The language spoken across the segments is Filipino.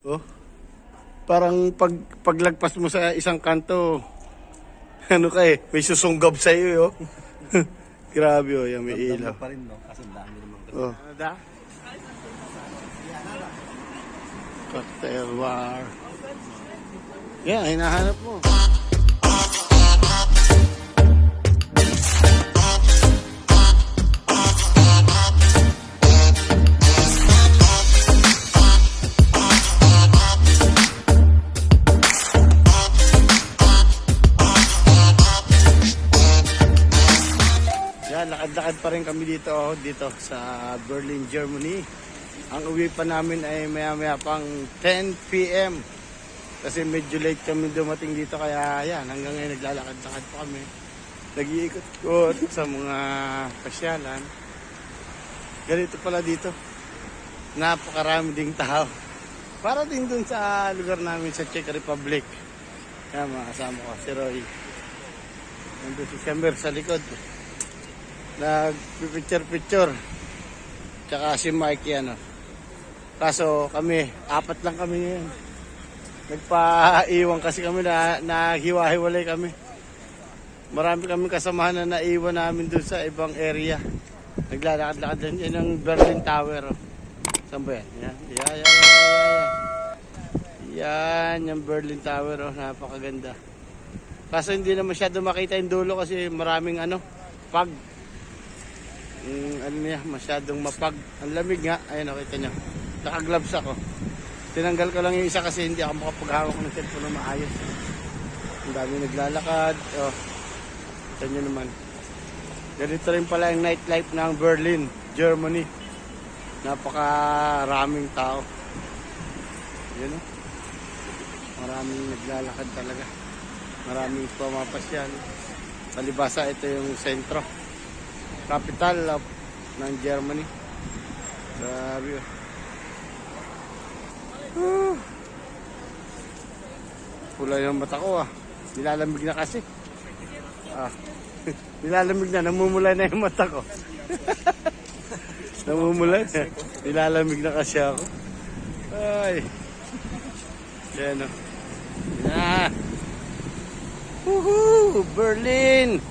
Oh. Parang pag paglagpas mo sa isang kanto, ano ka eh, may susunggab sa iyo, oh. Grabe oh, yan may ilaw. pa rin, no? Kasi dami naman. Oh. Ada? Cocktail bar. Yan, hinahanap mo. Dito, sa Berlin, Germany. Ang uwi pa namin ay maya-maya pang 10 p.m. Kasi medyo late kami dumating dito kaya yan, hanggang ngayon naglalakad-lakad pa kami. Nag-iikot-ikot sa mga pasyalan. Ganito pala dito. Napakarami ding tao. Para din dun sa lugar namin sa Czech Republic. Yan mga kasama ko, si Roy. Nandun si Samer sa likod nagpipicture-picture. Tsaka si Mike yan. Kaso kami, apat lang kami ngayon. Nagpaiwan kasi kami na naghiwa-hiwalay kami. Marami kami kasamahan na naiwan namin dun sa ibang area. Naglalakad-lakad din. Yan ang Berlin Tower. Oh. Saan ba yan? Yan, yan, yan, yan, yan. Yung Berlin Tower. Oh. Napakaganda. Kaso hindi na masyado makita yung dulo kasi maraming ano, pag yung ano niya, masyadong mapag. Ang lamig nga. Ayun, nakita nyo. Naka-gloves ako. Tinanggal ko lang yung isa kasi hindi ako makapaghawak ng cellphone na maayos. Ang dami naglalakad. Oh. Kita nyo naman. Ganito rin pala yung nightlife ng Berlin, Germany. Napakaraming tao. Yun oh. Maraming naglalakad talaga. Maraming pumapasyal. Palibasa, ito yung sentro capital of ng Germany. Grabe. Ah. Pula yung mata ko ah. Nilalamig na kasi. Ah. Nilalamig na, namumula na yung mata ko. namumula na. Nilalamig na kasi ako. Ay. Yan oh. Ah. Woohoo! Berlin!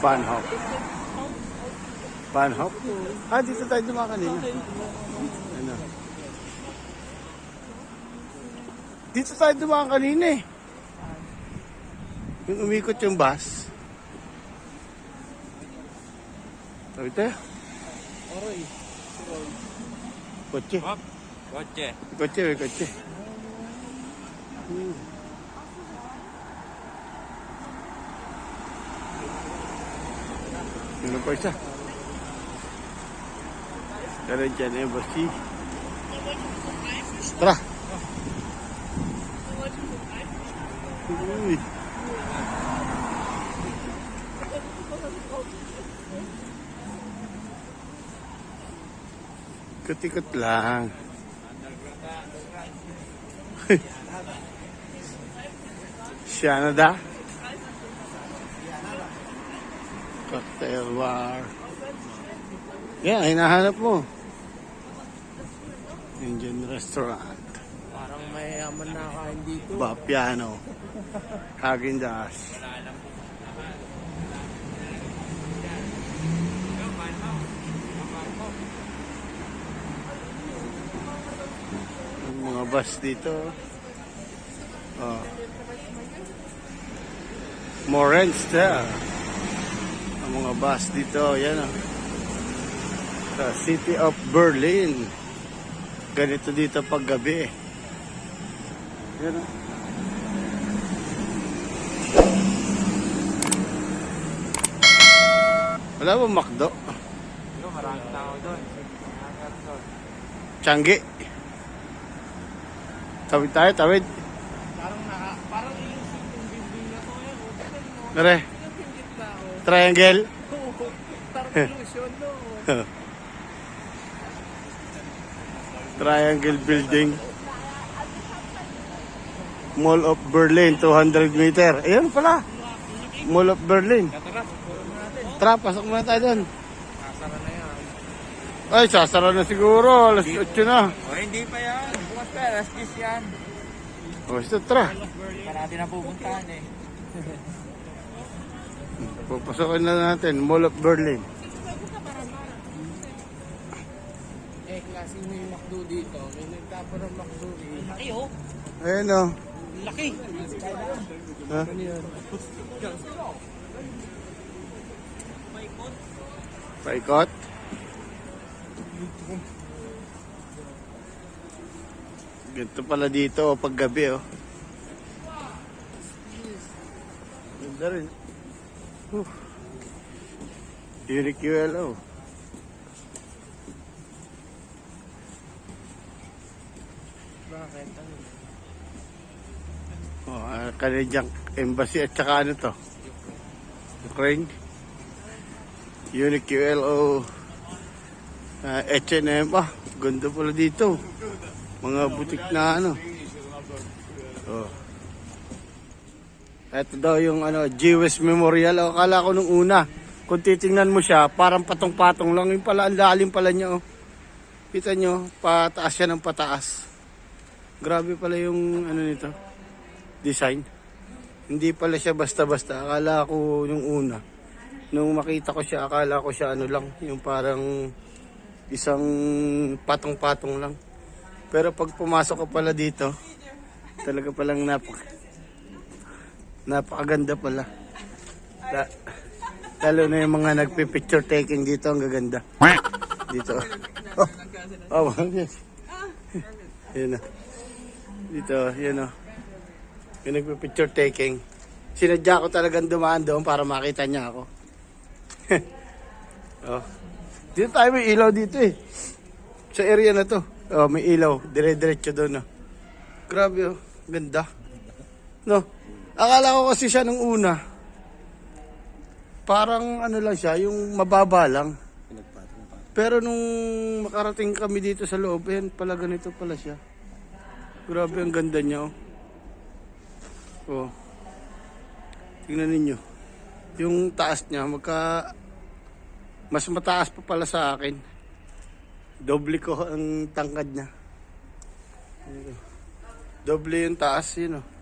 Van Hop. Van Hop? Ah, dito tayo dumaan kanina. Ano? Dito tayo dumaan kanina eh. Yung umikot yung bus. Sabi tayo. Oroy. Kotse. Kotse. Kotse, kotse. Hmm. Ano pa isa? Tara dyan eh. Tara. Uy. Ikot-ikot lang. Siya na da? Cocktail bar. Yeah, hinahanap mo. Indian restaurant. Parang mayayaman na kain dito. Ba, piano. Hagendas. Ang mga bus dito. Oh. Morensta. Ang mga bus dito, yan oh. Sa City of Berlin. Ganito dito pag gabi. Yan oh. Wala ba? Yo, maraming tao doon. Changi. Tawid tayo, tawid. Parang naka, parang yung building na to yan. Tignan mo. Nare, Yung pindit na oh. Triangle. Oo, Parang illusion no. Triangle building. Mall of Berlin, 200 meter. Ayan pala. Mall of Berlin. Tara. Tara, pasok muna tayo doon. Nasara na yan. Ay, sasara na siguro. Alas 8 na. O, hindi pa yan. Bukas pa, alas 10 yan. O, basta tara. Pa natin na pupuntahan eh. Papasokin na natin. Mall of Berlin. Eh, klaseng may McDo dito. May nagtapon ng McDo eh. Laki oh. Ayan o. Laki. Ha? Ano yan? Paikot. Ganito pala dito oh, pag gabi oh. Ganda rin. Uh. Unique ULO. Bakit? Ano? Oh, uh, Canadian Embassy at saka ano to? Ukraine. Unique ULO. Uh, H&M. Ah, ganda pala dito. Mga butik na ano. Oh. Ito daw yung ano, Jewish Memorial. O, akala ko nung una, kung titingnan mo siya, parang patong-patong lang. Yung pala, ang lalim pala niya. Oh. Kita nyo, pataas siya ng pataas. Grabe pala yung ano nito, design. Hindi pala siya basta-basta. Akala ko yung una. Nung makita ko siya, akala ko siya ano lang, yung parang isang patong-patong lang. Pero pag pumasok ka pala dito, talaga palang napak napakaganda pala. La, lalo na yung mga nagpi-picture taking dito, ang gaganda. Dito. Oh, oh yes. Yun na. Dito, yun o. Yung nagpi-picture taking. Sinadya ko talagang dumaan doon para makita niya ako. oh. Dito tayo may ilaw dito eh. Sa area na to. Oh, may ilaw. Dire-diretso doon. Oh. Grabe oh. Ganda. No. Akala ko kasi siya nung una. Parang ano lang siya, yung mababa lang. Pero nung makarating kami dito sa loob, ayan pala ganito pala siya. Grabe ang ganda niya oh. Oh. Tingnan ninyo. Yung taas niya, magka... Mas mataas pa pala sa akin. Doble ko ang tangkad niya. Dito. Doble yung taas, yun oh.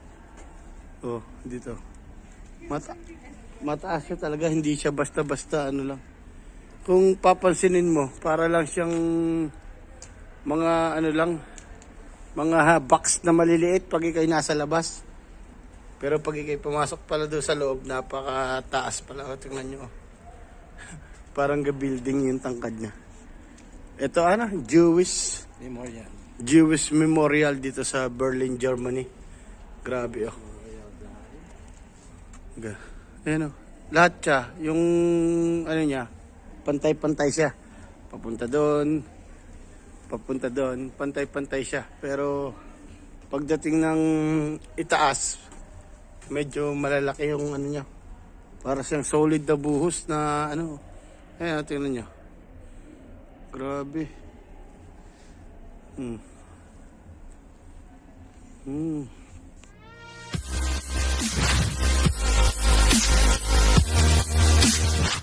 Oh, dito. Mata mataas siya talaga, hindi siya basta-basta ano lang. Kung papansinin mo, para lang siyang mga ano lang, mga box na maliliit pag ikay nasa labas. Pero pag ikay pumasok pala doon sa loob, napakataas pala. Tingnan nyo. oh. Parang ga-building yung tangkad niya. Ito ano, Jewish Memorial. Jewish Memorial dito sa Berlin, Germany. Grabe oh. Ayan oh. Lahat siya, yung ano niya, pantay-pantay siya. Papunta doon, papunta doon, pantay-pantay siya. Pero pagdating ng itaas, medyo malalaki yung ano niya. Para siyang solid na buhos na ano. Ayan, tingnan niyo. Grabe. Hmm. Hmm.